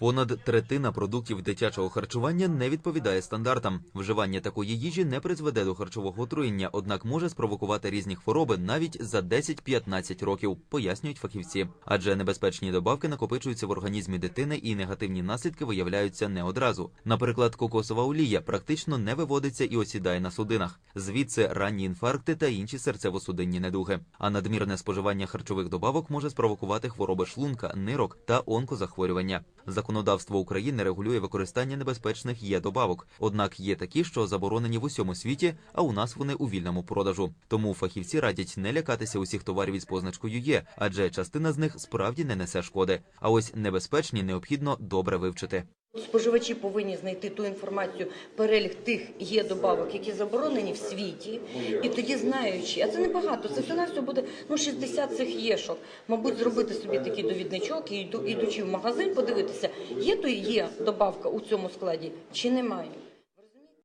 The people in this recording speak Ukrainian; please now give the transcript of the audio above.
Понад третина продуктів дитячого харчування не відповідає стандартам. Вживання такої їжі не призведе до харчового отруєння, однак може спровокувати різні хвороби навіть за 10-15 років, пояснюють фахівці. Адже небезпечні добавки накопичуються в організмі дитини і негативні наслідки виявляються не одразу. Наприклад, кокосова олія практично не виводиться і осідає на судинах. Звідси ранні інфаркти та інші серцево-судинні недуги. А надмірне споживання харчових добавок може спровокувати хвороби шлунка, нирок та онкозахворювання. Законодавство України регулює використання небезпечних є добавок, однак є такі, що заборонені в усьому світі, а у нас вони у вільному продажу. Тому фахівці радять не лякатися усіх товарів із позначкою є, адже частина з них справді не несе шкоди. А ось небезпечні необхідно добре вивчити. Споживачі повинні знайти ту інформацію, перелік тих є добавок, які заборонені в світі, і тоді знаючи, а це небагато, це все на все буде ну 60 цих єшок. Мабуть, зробити собі такий довідничок і ідучи в магазин, подивитися, є то є добавка у цьому складі чи немає.